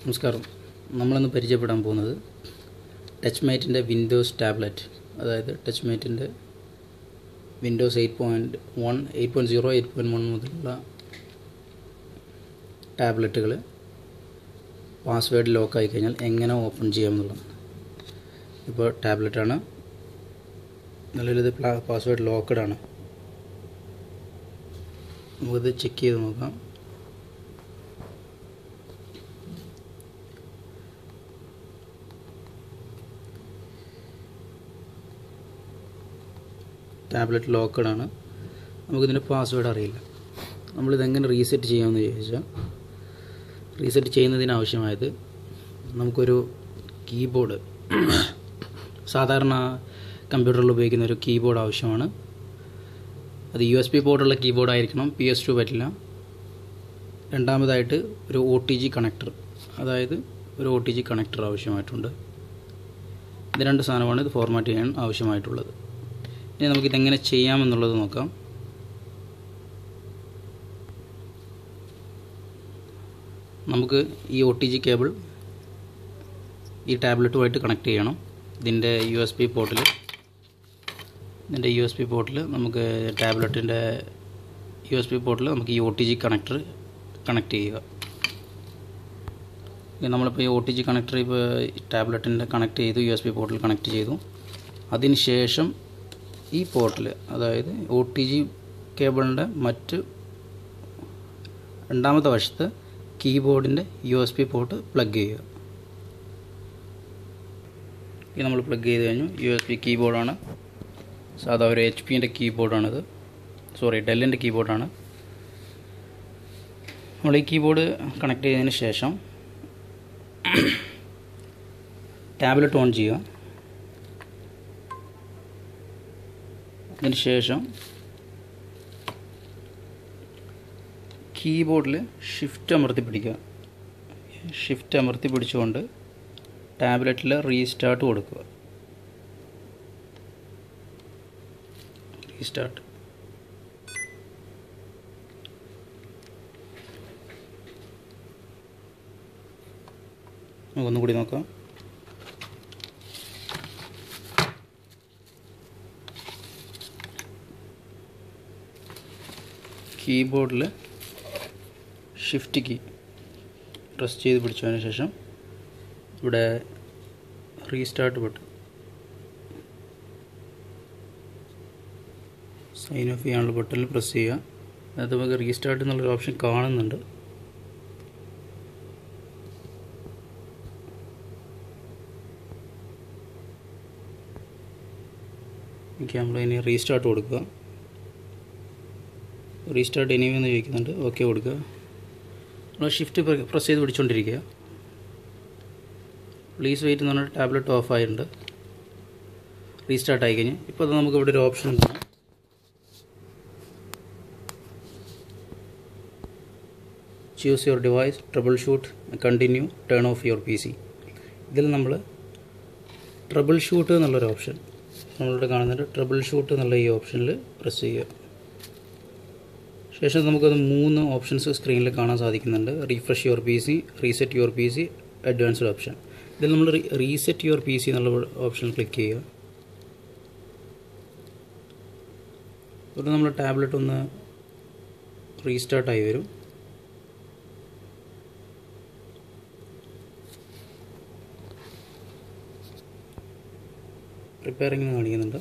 നമസ്കാരം. നമ്മളിന്ന് പരിചയപ്പെടാൻ പോകുന്നത് ടച്ച് മേറ്റിന്റെ വിൻഡോസ് ടാബ്ലറ്റ് അതായത് touch മേറ്റിന്റെ windows eight point one eight point zero eight point one മുതലുള്ള ടാബ്ലറ്റുകൾ പാസ്വേഡ് ലോക്ക് ആയി കഴിഞ്ഞാൽ എങ്ങനെ ഓപ്പൺ ചെയ്യാമെന്നുള്ളതാണ്. ഇപ്പോൾ ടാബ്ലറ്റാണ്. നിലവിലിത് പാസ്വേഡ് ലോക്കഡാണ് നമുക്കിത് ചെക്ക് ചെയ്ത് നോക്കാം. ടാബ്ലറ്റ് ലോക്കഡ് ആണ് നമുക്കിതിന്റെ പാസ്വേഡ് അറിയില്ല. നമ്മളിതെങ്ങനെ റീസെറ്റ് ചെയ്യാമെന്ന് ചോദിച്ചാൽ റീസെറ്റ് ചെയ്യുന്നതിന് ആവശ്യമായത് നമുക്കൊരു കീബോർഡ് സാധാരണ കമ്പ്യൂട്ടറിൽ ഉപയോഗിക്കുന്ന ഒരു കീബോർഡ് ആവശ്യമാണ്. അത് യു എസ് പി പോർട്ടുള്ള കീബോർഡ് ആയിരിക്കണം പി എസ് ടു പറ്റില്ല. രണ്ടാമതായിട്ട് ഒരു ഒ ടി ജി കണക്ടർ അതായത് ഒരു ഒ ടി ജി കണക്ടർ ആവശ്യമായിട്ടുണ്ട്. ഇത് രണ്ട് സാധനമാണ് ഇത് ഫോർമാറ്റ് ചെയ്യാൻ ആവശ്യമായിട്ടുള്ളത്. ഇനി നമുക്കിതെങ്ങനെ ചെയ്യാമെന്നുള്ളത് നോക്കാം. നമുക്ക് ഈ ഒ ടി ജി കേബിൾ ഈ ടാബ്ലറ്റുമായിട്ട് കണക്ട് ചെയ്യണം. ഇതിന്റെ യു എസ് പി പോർട്ടിൽ ഇതിന്റെ യു എസ് പി പോർട്ടിൽ നമുക്ക് ടാബ്ലറ്റിന്റെ യു എസ് പി പോർട്ടിൽ നമുക്ക് ഈ O T G connector connect ചെയ്യുക. നമ്മളിപ്പോൾ ഈ ഒ ടി ജി കണക്ടർ ഇപ്പോൾ ടാബ്ലറ്റിന്റെ കണക്ട് ചെയ്തു യു എസ് പി പോർട്ടിൽ കണക്ട് ചെയ്തു. അതിന് ശേഷം ഈ പോർട്ടിൽ അതായത് ഒ ടി ജി കേബിളിന്റെ മറ്റ് രണ്ടാമത്തെ വശത്ത് കീബോർഡിന്റെ U S B port plug ചെയ്യുക. ഇത് നമ്മൾ പ്ലഗ് ചെയ്ത് കഴിഞ്ഞു. യു എസ് പി കീബോർഡാണ്. സാധാ ഒരു എച്ച് പിന്റെ കീബോർഡാണിത്. സോറി ഡെല്ലിന്റെ കീബോർഡാണ്. നമ്മൾ ഈ കീബോർഡ് കണക്ട് ചെയ്തതിന് ശേഷം ടാബ്ലറ്റ് ഓൺ ചെയ്യുക. അതിന് ശേഷം കീബോർഡിൽ ഷിഫ്റ്റ് അമർത്തി പിടിക്കുക. ഷിഫ്റ്റ് അമർത്തി പിടിച്ചുകൊണ്ട് ടാബ്ലറ്റിൽ റീസ്റ്റാർട്ട് കൊടുക്കുക. റീസ്റ്റാർട്ട് ഒന്നുകൂടി നോക്കാം. കീബോർഡിൽ ഷിഫ്റ്റ് കീ പ്രസ് ചെയ്ത് പിടിച്ചതിന് ശേഷം ഇവിടെ റീസ്റ്റാർട്ട് ബട്ടൺ സൈൻ ഓഫ് ചെയ്യാനുള്ള ബട്ടണിൽ പ്രസ് ചെയ്യുക. അതായത് നമുക്ക് റീസ്റ്റാർട്ട് എന്നുള്ളൊരു ഓപ്ഷൻ കാണുന്നുണ്ട്. ഓക്കെ നമ്മൾ ഇനി റീസ്റ്റാർട്ട് കൊടുക്കുക. റീസ്റ്റാർട്ട് എനിവേ എന്ന് ചോദിക്കുന്നുണ്ട്. ഓക്കെ കൊടുക്കുക. നമ്മൾ ഷിഫ്റ്റ് പ്രസ് ചെയ്ത് പിടിച്ചുകൊണ്ടിരിക്കുക പ്ലീസ് വെയിറ്റ് എന്ന് പറഞ്ഞാൽ ടാബ്ലറ്റ് ഓഫ് ആയിട്ടുണ്ട്. റീസ്റ്റാർട്ട് ആയി കഴിഞ്ഞ്. ഇപ്പോൾ അത് നമുക്ക് ഇവിടെ ഒരു ഓപ്ഷൻ ഉണ്ട്. Choose your device troubleshoot continue turn off your P C ഇതിൽ നമ്മൾ ട്രബിൾ ഷൂട്ട് എന്നുള്ളൊരു ഓപ്ഷൻ നമ്മളിവിടെ കാണുന്നുണ്ട് ട്രബിൾ ഷൂട്ട് എന്നുള്ള ഈ ഓപ്ഷനിൽ പ്രസ് ചെയ്യുക. ശേഷം നമുക്കത് മൂന്ന് ഓപ്ഷൻസ് സ്ക്രീനിൽ കാണാൻ സാധിക്കുന്നുണ്ട്. Refresh your P C reset your P C advanced option ഇതിൽ നമ്മൾ റീസെറ്റ് യുവർ പി സി എന്നുള്ള ഓപ്ഷൻ ക്ലിക്ക് ചെയ്യുക. ഇവിടെ നമ്മൾ ടാബ്ലറ്റ് ഒന്ന് റീസ്റ്റാർട്ടായി വരും. റിപ്പയറിംഗ് കാണിക്കുന്നുണ്ട്.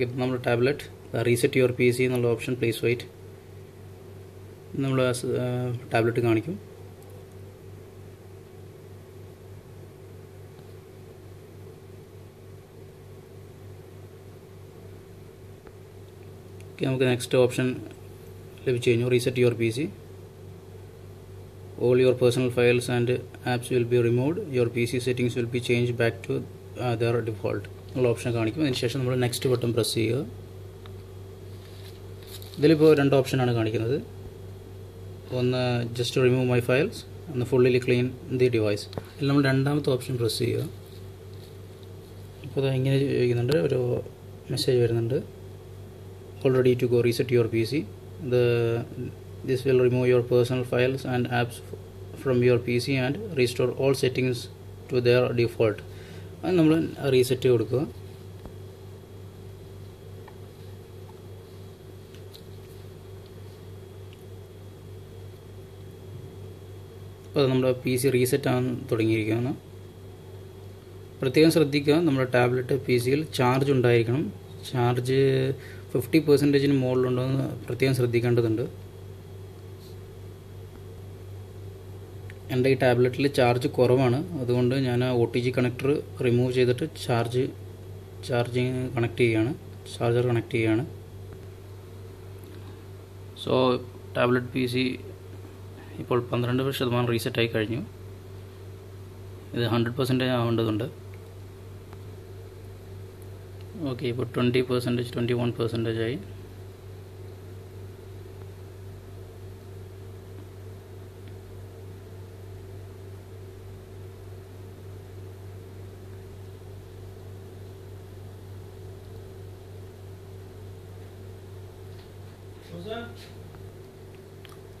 ഓക്കെ നമ്മൾ tablet. Reset your P C എന്നുള്ള ഓപ്ഷൻ പ്ലേസ് വൈറ്റ് നമ്മൾ ടാബ്ലറ്റ് കാണിക്കും. നമുക്ക് നെക്സ്റ്റ് ഓപ്ഷൻ ലഭിച്ചു കഴിഞ്ഞു. Reset your P C all your personal files and apps will be remove your P C settings will be change back to their default എന്നുള്ള option കാണിക്കും. അതിനുശേഷം നമ്മൾ next button press ചെയ്യുക. ഇതിലിപ്പോൾ രണ്ട് ഓപ്ഷനാണ് കാണിക്കുന്നത്. ഒന്ന് ജസ്റ്റ് റിമൂവ് മൈ ഫയൽസ് ഒന്ന് ഫുള്ളിൽ ക്ലീൻ ദി ഡിവൈസ് ഇതിൽ നമ്മൾ രണ്ടാമത്തെ ഓപ്ഷൻ പ്രസ് ചെയ്യുക. അപ്പോൾ അത് ഇങ്ങനെ ചോദിക്കുന്നുണ്ട്. ഒരു മെസ്സേജ് വരുന്നുണ്ട്. Already to go reset your P C this will remove your personal files and apps from your P C and restore all settings to their default അത് നമ്മൾ റീസെറ്റ് കൊടുക്കുക. അപ്പോൾ നമ്മുടെ പി സി റീസെറ്റ് ആകാൻ തുടങ്ങിയിരിക്കുകയാണ്. പ്രത്യേകം ശ്രദ്ധിക്കുക നമ്മുടെ ടാബ്ലറ്റ് പി സിയിൽ ചാർജ് ഉണ്ടായിരിക്കണം. ചാർജ് ഫിഫ്റ്റി പെർസെന്റേജിന് മുകളിലുണ്ടോ എന്ന് പ്രത്യേകം ശ്രദ്ധിക്കേണ്ടതുണ്ട്. എന്റെ ഈ ടാബ്ലറ്റിൽ ചാർജ് കുറവാണ്. അതുകൊണ്ട് ഞാൻ ആ O T G connector remove ചെയ്തിട്ട് ചാർജ് ചാർജിങ് കണക്ട് ചെയ്യുകയാണ് ചാർജർ കണക്ട് ചെയ്യുകയാണ് സോ ടാബ്ലറ്റ് പി സി ഇപ്പോൾ പന്ത്രണ്ട് ശതമാനം റീസെറ്റ് ആയി കഴിഞ്ഞു. ഇത് ഹൺഡ്രഡ് പെർസെന്റേജ് ആവേണ്ടതുണ്ട്. ഓക്കെ ഇപ്പോൾ twenty percentage twenty one percentage ആയി.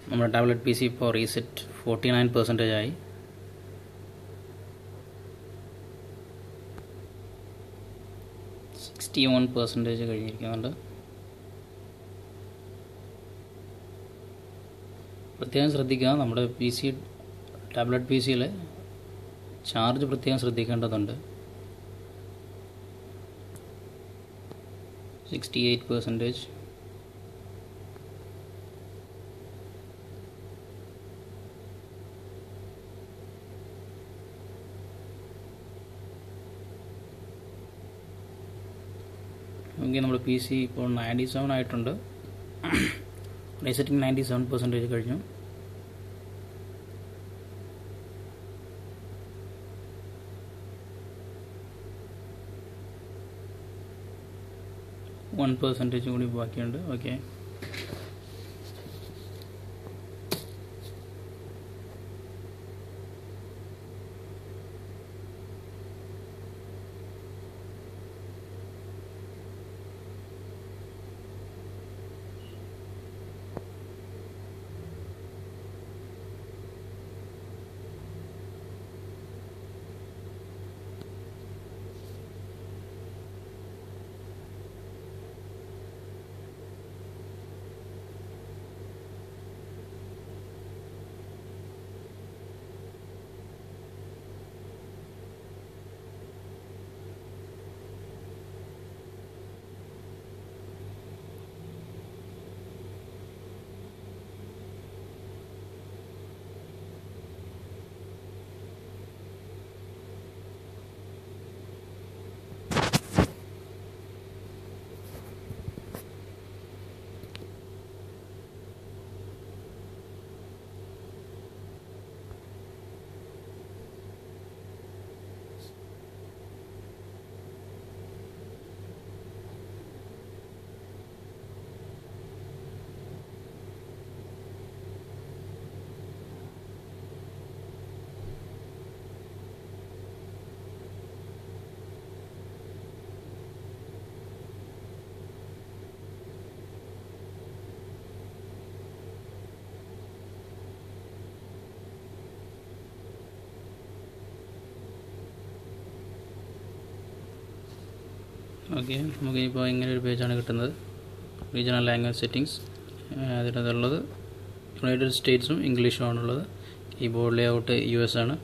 നമ്മുടെ ടാബ്ലറ്റ് പി സി ഇപ്പോൾ റീസെറ്റ് ഫോർട്ടി നയൻ പെർസെന്റേജ് ആയി. സിക്സ്റ്റി വൺ പെർസെന്റേജ് കഴിഞ്ഞിരിക്കുന്നുണ്ട്. പ്രത്യേകം ശ്രദ്ധിക്കുക നമ്മുടെ പി സി ടാബ്ലറ്റ് പി സിയിൽ ചാർജ് പ്രത്യേകം ശ്രദ്ധിക്കേണ്ടതുണ്ട്. സിക്സ്റ്റി എയ്റ്റ് പെർസെന്റേജ് എങ്കിൽ നമ്മുടെ പി സി ഇപ്പോൾ നയന്റി സെവൻ ആയിട്ടുണ്ട്. റീസെറ്റിംഗ് നയന്റി സെവൻ പെർസെന്റേജ് കഴിഞ്ഞു. വൺ പെർസെന്റേജ് കൂടി ബാക്കിയുണ്ട്. ഓക്കെ ഓക്കെ നമുക്ക് ഇപ്പോൾ ഇങ്ങനെ ഒരു പേജാണ് കിട്ടുന്നത്. റീജിയണൽ ലാംഗ്വേജ് സെറ്റിങ്സ് അതിനകത്തുള്ളത് യുണൈറ്റഡ് സ്റ്റേറ്റ്സും ഇംഗ്ലീഷും ആണുള്ളത്. Keyboard layout U S ആണ്.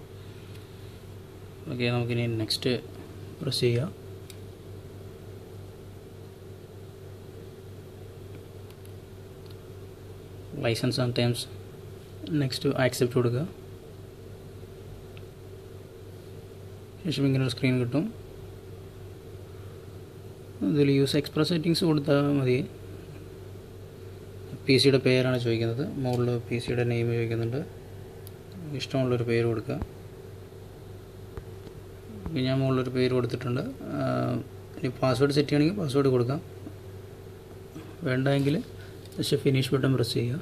ഓക്കെ നമുക്കിനി നെക്സ്റ്റ് പ്രസ് ചെയ്യാം. License and terms next accept കൊടുക്കുക. ശേഷം ഇങ്ങനെ ഒരു സ്ക്രീൻ കിട്ടും. ഇതിൽ യൂസ് എക്സ്പ്രസ് സെറ്റിങ്സ് കൊടുത്താൽ മതി. പി സിയുടെ പേരാണ് ചോദിക്കുന്നത്. മുകളിൽ പി സിയുടെ നെയിം ചോദിക്കുന്നുണ്ട്. ഇഷ്ടമുള്ളൊരു പേര് കൊടുക്കുക ഞാൻ മുകളിലൊരു പേര് കൊടുത്തിട്ടുണ്ട്. ഇനി പാസ്വേഡ് സെറ്റ് ചെയ്യണമെങ്കിൽ പാസ്വേഡ് കൊടുക്കാം. വേണ്ടെങ്കിൽ ജസ്റ്റ് ഫിനിഷ് ബട്ടൺ പ്രസ് ചെയ്യുക.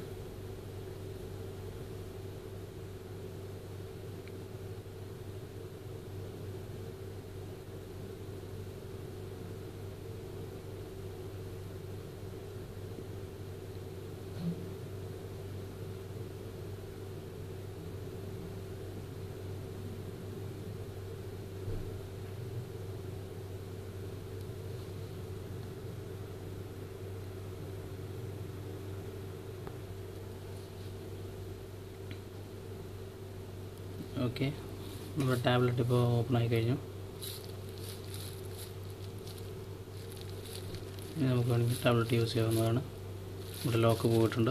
ഓക്കെ. നമ്മുടെ ടാബ്ലറ്റ് ഇപ്പോൾ ഓപ്പൺ ആയി കഴിഞ്ഞു. ഇനി നമുക്ക് വേണമെങ്കിൽ ടാബ്ലറ്റ് യൂസ് ചെയ്യാവുന്നതാണ്. ഇവിടെ ലോക്ക് പോയിട്ടുണ്ട്.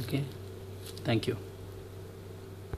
ഓക്കെ. Thank you.